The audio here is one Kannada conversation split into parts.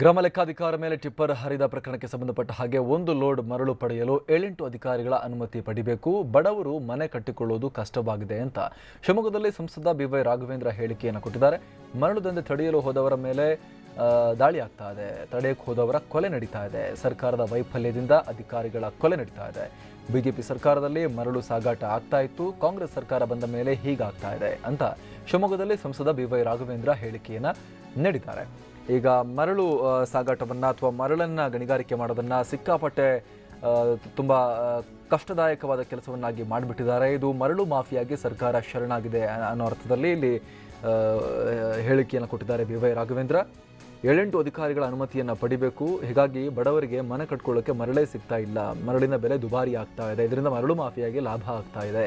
ಗ್ರಾಮ ಲೆಕ್ಕಾಧಿಕಾರ ಮೇಲೆ ಟಿಪ್ಪರ್ ಹರಿದ ಪ್ರಕರಣಕ್ಕೆ ಸಂಬಂಧಪಟ್ಟ ಹಾಗೆ ಒಂದು ಲೋಡ್ ಮರಳು ಪಡೆಯಲು ಏಳೆಂಟು ಅಧಿಕಾರಿಗಳ ಅನುಮತಿ ಪಡಿಬೇಕು. ಬಡವರು ಮನೆ ಕಟ್ಟಿಕೊಳ್ಳುವುದು ಕಷ್ಟವಾಗಿದೆ ಅಂತ ಶಿವಮೊಗ್ಗದಲ್ಲಿ ಸಂಸದ ಬಿವೈ ರಾಘವೇಂದ್ರ ಹೇಳಿಕೆಯನ್ನು ಕೊಟ್ಟಿದ್ದಾರೆ. ಮರಳು ದಂಧೆ ತಡೆಯಲು ಹೋದವರ ಮೇಲೆ ದಾಳಿ ಆಗ್ತಾ ಇದೆ. ತಡೆಯಕ್ಕೆ ಹೋದವರ ಕೊಲೆ ನಡೀತಾ ಇದೆ. ಸರ್ಕಾರದ ವೈಫಲ್ಯದಿಂದ ಅಧಿಕಾರಿಗಳ ಕೊಲೆ ನಡೀತಾ ಇದೆ. ಬಿಜೆಪಿ ಸರ್ಕಾರದಲ್ಲಿ ಮರಳು ಸಾಗಾಟ ಆಗ್ತಾ ಇತ್ತು. ಕಾಂಗ್ರೆಸ್ ಸರ್ಕಾರ ಬಂದ ಮೇಲೆ ಹೀಗಾಗ್ತಾ ಇದೆ ಅಂತ ಶಿವಮೊಗ್ಗದಲ್ಲಿ ಸಂಸದ ಬಿವೈ ರಾಘವೇಂದ್ರ ಹೇಳಿಕೆಯನ್ನು ನೀಡಿದ್ದಾರೆ. ಈಗ ಮರಳು ಸಾಗಾಟವನ್ನು ಅಥವಾ ಮರಳನ್ನ ಗಣಿಗಾರಿಕೆ ಮಾಡೋದನ್ನ ಸಿಕ್ಕಾಪಟ್ಟೆ ತುಂಬ ಕಷ್ಟದಾಯಕವಾದ ಕೆಲಸವನ್ನಾಗಿ ಮಾಡಿಬಿಟ್ಟಿದ್ದಾರೆ. ಇದು ಮರಳು ಮಾಫಿಯಾಗಿ ಸರ್ಕಾರ ಶರಣಾಗಿದೆ ಅನ್ನೋ ಅರ್ಥದಲ್ಲಿ ಇಲ್ಲಿ ಹೇಳಿಕೆಯನ್ನು ಕೊಟ್ಟಿದ್ದಾರೆ ಬಿ ವೈ ರಾಘವೇಂದ್ರ. ಏಳೆಂಟು ಅಧಿಕಾರಿಗಳ ಅನುಮತಿಯನ್ನು ಪಡಿಬೇಕು. ಹೀಗಾಗಿ ಬಡವರಿಗೆ ಮನೆ ಕಟ್ಕೊಳ್ಳೋಕೆ ಮರಳೇ ಸಿಗ್ತಾ ಇಲ್ಲ. ಮರಳಿನ ಬೆಲೆ ದುಬಾರಿ ಆಗ್ತಾ ಇದೆ. ಇದರಿಂದ ಮರಳು ಮಾಫಿಯಾಗಿ ಲಾಭ ಆಗ್ತಾ ಇದೆ.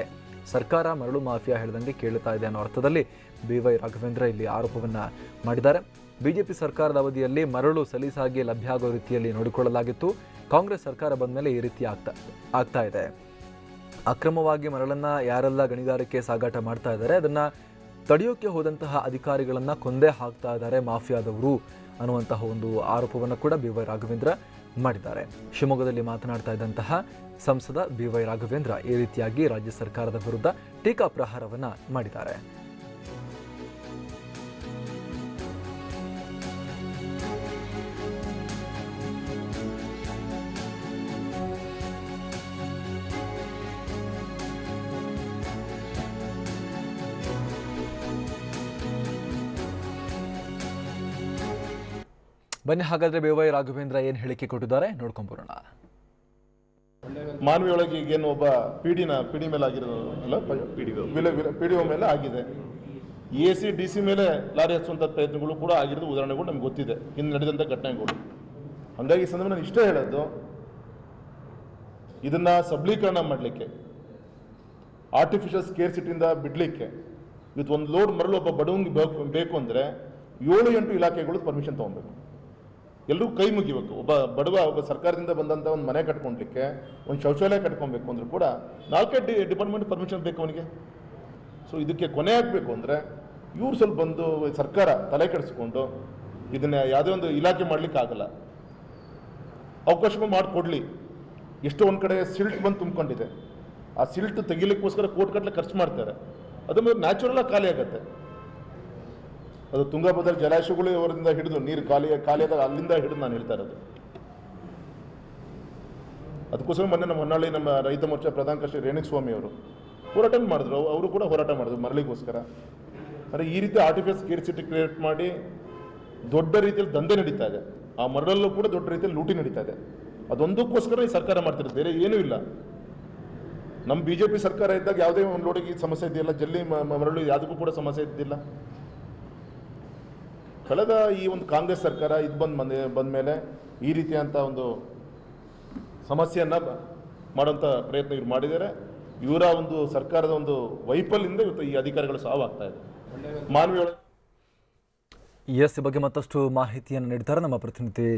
ಸರ್ಕಾರ ಮರಳು ಮಾಫಿಯಾ ಹೇಳ್ದಂಗೆ ಕೇಳ್ತಾ ಇದೆ ಅನ್ನೋ ಅರ್ಥದಲ್ಲಿ ಬಿ ವೈ ರಾಘವೇಂದ್ರ ಇಲ್ಲಿ ಆರೋಪವನ್ನು ಮಾಡಿದ್ದಾರೆ. ಬಿಜೆಪಿ ಸರ್ಕಾರದ ಅವಧಿಯಲ್ಲಿ ಮರಳು ಸಲೀಸಾಗಿ ಲಭ್ಯ ಆಗೋ ರೀತಿಯಲ್ಲಿ ನೋಡಿಕೊಳ್ಳಲಾಗಿತ್ತು. ಕಾಂಗ್ರೆಸ್ ಸರ್ಕಾರ ಬಂದ ಮೇಲೆ ಈ ರೀತಿ ಆಗ್ತಾ ಆಗ್ತಾ ಇದೆ. ಅಕ್ರಮವಾಗಿ ಮರಳನ್ನ ಯಾರೆಲ್ಲ ಗಣಿಗಾರಿಕೆ ಸಾಗಾಟ ಮಾಡ್ತಾ ಇದ್ದಾರೆ, ಅದನ್ನ ತಡೆಯೋಕೆ ಹೋದಂತಹ ಅಧಿಕಾರಿಗಳನ್ನ ಕೊಂದೇ ಹಾಕ್ತಾ ಇದ್ದಾರೆ ಮಾಫಿಯಾದವರು ಅನ್ನುವಂತಹ ಒಂದು ಆರೋಪವನ್ನು ಕೂಡ ಬಿ ವೈ ರಾಘವೇಂದ್ರ ಮಾಡಿದ್ದಾರೆ. ಶಿವಮೊಗ್ಗದಲ್ಲಿ ಮಾತನಾಡ್ತಾ ಇದ್ದಂತಹ ಸಂಸದ ಬಿ ವೈ ರಾಘವೇಂದ್ರ ಈ ರೀತಿಯಾಗಿ ರಾಜ್ಯ ಸರ್ಕಾರದ ವಿರುದ್ಧ ಟೀಕಾ ಪ್ರಹಾರವನ್ನ ಮಾಡಿದ್ದಾರೆ. ಬನ್ನಿ ಹಾಗಾದ್ರೆ ಬಿ ವೈ ರಾಘವೇಂದ್ರ ಏನು ಹೇಳಿಕೆ ಕೊಟ್ಟಿದ್ದಾರೆ? ನೋಡ್ಕೊಂಡ್ ಬರೋಣ. ಮಾನವಿಯೊಳಗೆ ಈಗೇನು ಒಬ್ಬ ಪಿಡಿನ ಪಿಡಿ ಮೇಲೆ ಆಗಿರೋದು ಪಿಡಿ ಪಿ ಡಿ ಒ ಮೇಲೆ ಆಗಿದೆ. ಎ ಸಿ ಡಿ ಸಿ ಮೇಲೆ ಲಾರಿ ಹಚ್ಚುವಂಥ ಪ್ರಯತ್ನಗಳು ಕೂಡ ಆಗಿರೋದು ಉದಾಹರಣೆಗಳು ನಮ್ಗೆ ಗೊತ್ತಿದೆ. ಹಿಂದೆ ನಡೆದಂತ ಘಟನೆಗಳು. ಹಂಗಾಗಿ ಈ ಸಂದರ್ಭ ನಾನು ಇಷ್ಟೇ ಹೇಳೋದು ಇದನ್ನ ಸಬಲೀಕರಣ ಮಾಡಲಿಕ್ಕೆ ಆರ್ಟಿಫಿಷಿಯಲ್ ಸ್ಕೇರ್ಸಿಟಿಯಿಂದ ಬಿಡಲಿಕ್ಕೆ ಇವತ್ತು ಒಂದು ಲೋಡ್ ಮರಳು ಒಬ್ಬ ಬಡವಂಗೆ ಬೇಕು ಬೇಕು ಅಂದರೆ ಏಳು ಎಂಟು ಇಲಾಖೆಗಳು ಪರ್ಮಿಷನ್ ತೊಗೊಬೇಕು ಎಲ್ಲರೂ ಕೈ ಮುಗಿಬೇಕು. ಒಬ್ಬ ಬಡವ, ಒಬ್ಬ ಸರ್ಕಾರದಿಂದ ಬಂದಂಥ ಒಂದು ಮನೆ ಕಟ್ಕೊಳ್ಲಿಕ್ಕೆ ಒಂದು ಶೌಚಾಲಯ ಕಟ್ಕೊಬೇಕು ಅಂದ್ರೂ ಕೂಡ ನಾಲ್ಕೇ ಡಿ ಡಿಪಾರ್ಟ್ಮೆಂಟ್ ಪರ್ಮಿಷನ್ ಬೇಕು ಅವನಿಗೆ. ಸೊ ಇದಕ್ಕೆ ಕೊನೆ ಆಗಬೇಕು ಅಂದರೆ ಇವ್ರು ಸ್ವಲ್ಪ ಬಂದು ಸರ್ಕಾರ ತಲೆ ಕೆಡಿಸ್ಕೊಂಡು ಇದನ್ನ ಯಾವುದೇ ಒಂದು ಇಲಾಖೆ ಮಾಡ್ಲಿಕ್ಕೆ ಆಗಲ್ಲ. ಅವಕಾಶಗಳು ಮಾಡಿಕೊಡ್ಲಿ. ಎಷ್ಟೋ ಒಂದು ಕಡೆ ಸಿಲ್ಟ್ ಬಂದು ತುಂಬಿಕೊಂಡಿದೆ. ಆ ಸಿಲ್ಟ್ ತೆಗಿಲಿಕ್ಕೋಸ್ಕರ ಕೋಟ್ಗಟ್ಟಲೆ ಖರ್ಚು ಮಾಡ್ತಾರೆ. ಅದು ನ್ಯಾಚುರಲ್ ಖಾಲಿ ಆಗುತ್ತೆ. ಅದು ತುಂಗಭದ್ರ ಜಲಾಶಯಗಳು ಅವರಿಂದ ಹಿಡಿದು ನೀರು ಖಾಲಿ, ಖಾಲಿಯಾದಾಗ ಅಲ್ಲಿಂದ ಹಿಡಿದು ನಾನು ಹೇಳ್ತಾ ಇರೋದು. ಅದಕ್ಕೋಸ್ಕರ ಮೊನ್ನೆ ನಮ್ಮ ಹೊನ್ನಾಳಿ ನಮ್ಮ ರೈತ ಮೋರ್ಚಾ ಪ್ರಧಾನ ಕರ್ಷಿ ರೇಣುಸ್ವಾಮಿ ಅವರು ಹೋರಾಟ ಮಾಡಿದ್ರು. ಅವ್- ಅವರು ಕೂಡ ಹೋರಾಟ ಮಾಡಿದ್ರು ಮರಳಿಗೋಸ್ಕರ. ಅಂದರೆ ಈ ರೀತಿ ಆರ್ಟಿಫಿಷಿಯಲ್ ಸ್ಕೇರ್ಸಿಟಿ ಕ್ರಿಯೇಟ್ ಮಾಡಿ ದೊಡ್ಡ ರೀತಿಯಲ್ಲಿ ದಂಧೆ ನಡೀತಾ ಇದೆ. ಆ ಮರಳಲ್ಲೂ ಕೂಡ ದೊಡ್ಡ ರೀತಿಯಲ್ಲಿ ಲೂಟಿ ನಡೀತಾ ಇದೆ. ಅದೊಂದಕ್ಕೋಸ್ಕರ ಈ ಸರ್ಕಾರ ಮಾಡ್ತಿರೋದು. ಬೇರೆ ಏನೂ ಇಲ್ಲ. ನಮ್ಮ ಬಿ ಜೆ ಪಿ ಸರ್ಕಾರ ಇದ್ದಾಗ ಯಾವುದೇ ಒಂದು ಲೋಡಿಗೆ ಸಮಸ್ಯೆ ಇದೆಯಲ್ಲ? ಜಲ್ಲಿ ಮರಳು ಯಾವುದಕ್ಕೂ ಕೂಡ ಸಮಸ್ಯೆ ಇದ್ದಿಲ್ಲ. ಕಳೆದ ಈ ಒಂದು ಕಾಂಗ್ರೆಸ್ ಸರ್ಕಾರ ಇದು ಬಂದ ಬಂದ ಮೇಲೆ ಈ ರೀತಿಯಂಥ ಒಂದು ಸಮಸ್ಯೆಯನ್ನು ಮಾಡುವಂಥ ಪ್ರಯತ್ನ ಇವ್ರು ಮಾಡಿದ್ದಾರೆ. ಇವರ ಒಂದು ಸರ್ಕಾರದ ಒಂದು ವೈಫಲ್ಯದಿಂದ ಇವತ್ತು ಈ ಅಧಿಕಾರಿಗಳು ಸಾವಾಗ್ತಾ ಇದೆ ಮಾನವೀಯ ಎಸ್ ಬಗ್ಗೆ ಮತ್ತಷ್ಟು ಮಾಹಿತಿಯನ್ನು ನೀಡಿದ್ದಾರೆ ನಮ್ಮ ಪ್ರತಿನಿಧಿ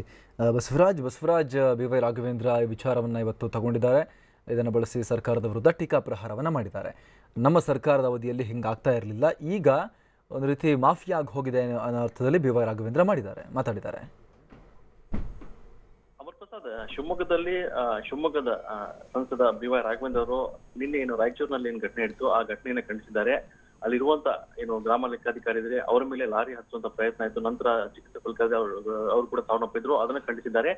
ಬಸವರಾಜ್. ಬಸವರಾಜ್, ಬಿ ವೈ ರಾಘವೇಂದ್ರ ಈ ವಿಚಾರವನ್ನು ಇವತ್ತು ತಗೊಂಡಿದ್ದಾರೆ. ಇದನ್ನು ಬಳಸಿ ಸರ್ಕಾರದ ವಿರುದ್ಧ ಟೀಕಾ ಪ್ರಹಾರವನ್ನು ಮಾಡಿದ್ದಾರೆ. ನಮ್ಮ ಸರ್ಕಾರದ ಅವಧಿಯಲ್ಲಿ ಹಿಂಗಾಗ್ತಾ ಇರಲಿಲ್ಲ. ಈಗ ಒಂದು ರೀತಿ ಮಾಫಿಯಾಗಿ ಹೋಗಿದೆ ಅನ್ನೋ ಅರ್ಥದಲ್ಲಿ ಬಿ ವೈ ರಾಘವೇಂದ್ರ ಮಾಡಿದ್ದಾರೆ, ಮಾತಾಡಿದ್ದಾರೆ. ಶಿವಮೊಗ್ಗದಲ್ಲಿ ಶಿವಮೊಗ್ಗದ ಸಂಸದ ಬಿ ವೈ ರಾಘವೇಂದ್ರ ಅವರು ನಿನ್ನೆ ಏನು ರಾಯಚೂರಿನಲ್ಲಿ ಏನು ಘಟನೆ ಇತ್ತು ಆ ಘಟನೆಯನ್ನು ಖಂಡಿಸಿದ್ದಾರೆ. ಅಲ್ಲಿರುವಂತ ಏನು ಗ್ರಾಮ ಲೆಕ್ಕಾಧಿಕಾರಿ ಇದ್ರೆ ಅವರ ಮೇಲೆ ಲಾರಿ ಹಚ್ಚುವಂತ ಪ್ರಯತ್ನ ಆಯ್ತು. ನಂತರ ಚಿಕಿತ್ಸೆ ಫಲಕಾಗಿ ಅವರು ಕೂಡ ಸಾವನ್ನಪ್ಪಿದ್ರು ಅದನ್ನ ಖಂಡಿಸಿದ್ದಾರೆ.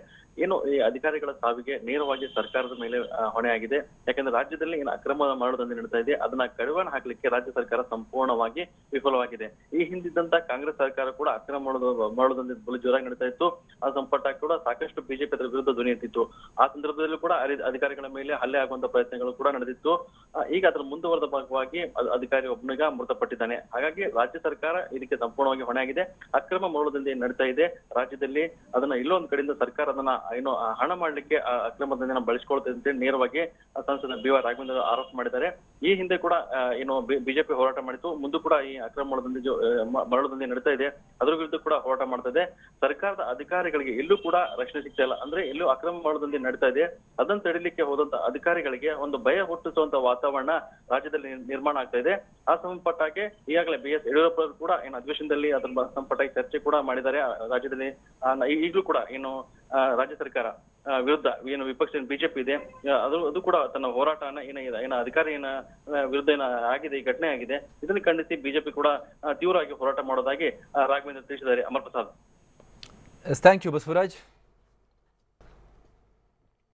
ಏನು ಈ ಅಧಿಕಾರಿಗಳ ಸಾವಿಗೆ ನೇರವಾಗಿ ಸರ್ಕಾರದ ಮೇಲೆ ಹೊಣೆ ಆಗಿದೆ. ಯಾಕಂದ್ರೆ ರಾಜ್ಯದಲ್ಲಿ ಏನು ಅಕ್ರಮ ಮಾಡೋದಂತೆ ನಡೀತಾ ಇದೆ. ಅದನ್ನ ಕಡಿವಾಣ ಹಾಕಲಿಕ್ಕೆ ರಾಜ್ಯ ಸರ್ಕಾರ ಸಂಪೂರ್ಣವಾಗಿ ವಿಫಲವಾಗಿದೆ. ಈ ಹಿಂದಿದ್ದಂತ ಕಾಂಗ್ರೆಸ್ ಸರ್ಕಾರ ಕೂಡ ಅಕ್ರಮ ಮಾಡೋದು, ಮಾಡೋದಂತೆ ಬಲು ಜೋರಾಗಿ ನಡೀತಾ ಇತ್ತು. ಆ ಸಂಪುಟ ಕೂಡ ಸಾಕಷ್ಟು ಬಿಜೆಪಿ ಅದರ ವಿರುದ್ಧ ಧ್ವನಿ ಎತ್ತಿತ್ತು. ಆ ಸಂದರ್ಭದಲ್ಲೂ ಕೂಡ ಅಧಿಕಾರಿಗಳ ಮೇಲೆ ಹಲ್ಲೆ ಆಗುವಂತ ಪ್ರಯತ್ನಗಳು ಕೂಡ ನಡೆದಿತ್ತು. ಈಗ ಅದರ ಮುಂದುವರೆದ ಭಾಗವಾಗಿ ಅಧಿಕಾರಿ ಒಬ್ಬನಿಗ ಮೃತಪಟ್ಟಿದ್ದಾನೆ. ಹಾಗಾಗಿ ರಾಜ್ಯ ಸರ್ಕಾರ ಇದಕ್ಕೆ ಸಂಪೂರ್ಣವಾಗಿ ಹೊಣೆಯಾಗಿದೆ. ಅಕ್ರಮ ಮರಳುದಂಧೆ ನಡೀತಾ ಇದೆ, ರಾಜ್ಯದಲ್ಲಿ ಅದನ್ನ ಇಲ್ಲೊಂದ್ ಕಡೆಯಿಂದ ಸರ್ಕಾರ ಅದನ್ನ, ಏನು ಹಣ ಮಾಡ್ಲಿಕ್ಕೆ ಅಕ್ರಮ ದಂಧೆನ ಬಳಸ್ಕೊಳ್ತದೆ ನೇರವಾಗಿ ಸಂಸದ ಬಿ ಆರ್ ರಾಘವೇಂದ್ರ ಆರೋಪ ಮಾಡಿದ್ದಾರೆ. ಈ ಹಿಂದೆ ಕೂಡ ಏನು ಬಿಜೆಪಿ ಹೋರಾಟ ಮಾಡಿತ್ತು. ಮುಂದೆ ಕೂಡ ಈ ಅಕ್ರಮ ಜೊ- ಮರಳುದಂಧೆ ನಡೀತಾ ಇದೆ. ಅದರ ವಿರುದ್ಧ ಕೂಡ ಹೋರಾಟ ಮಾಡ್ತಾ ಇದೆ. ಸರ್ಕಾರದ ಅಧಿಕಾರಿಗಳಿಗೆ ಎಲ್ಲೂ ಕೂಡ ರಕ್ಷಣೆ ಸಿಗ್ತಾ ಇಲ್ಲ. ಅಂದ್ರೆ ಎಲ್ಲೂ ಅಕ್ರಮ ಮಾಡೋದಂತೆ ನಡೀತಾ ಇದೆ. ಅದನ್ನ ತಡಿಲಿಕ್ಕೆ ಹೋದಂತ ಅಧಿಕಾರಿಗಳಿಗೆ ಒಂದು ಭಯ ಹುಟ್ಟಿಸುವಂತ ವಾತಾವರಣ ರಾಜ್ಯದಲ್ಲಿ ನಿರ್ಮಾಣ ಆಗ್ತಾ ಇದೆ. ಆ ಸಂಬಂಧಪಟ್ಟಾಗೆ ಈಗಾಗಲೇ ಬಿ ಎಸ್ ಯಡಿಯೂರಪ್ಪ ಕೂಡ ಏನು ಅಧಿವೇಶನದಲ್ಲಿ ಅದ್ರ ಬ- ಸಂಬಂಧಪಟ್ಟ ಚರ್ಚೆ ಕೂಡ ಮಾಡಿದ್ದಾರೆ. ರಾಜ್ಯದಲ್ಲಿ ಈಗಲೂ ಕೂಡ ಏನು ರಾಜ್ಯ ಸರ್ಕಾರ ವಿರುದ್ಧ ಏನು ವಿಪಕ್ಷ ಬಿಜೆಪಿ ಇದೆ. ಅದು ಅದು ಕೂಡ ತನ್ನ ಹೋರಾಟನ ಏನ ಏನ ಅಧಿಕಾರಿ ಏನ ವಿರುದ್ಧ ಏನ ಆಗಿದೆ, ಈ ಘಟನೆ ಆಗಿದೆ. ಇದನ್ನು ಖಂಡಿಸಿ ಬಿಜೆಪಿ ಕೂಡ ತೀವ್ರವಾಗಿ ಹೋರಾಟ ಮಾಡೋದಾಗಿ ರಾಘವೇಂದ್ರ ತಿಳಿಸಿದ್ದಾರೆ. Amar Prasad S thank you Basavaraj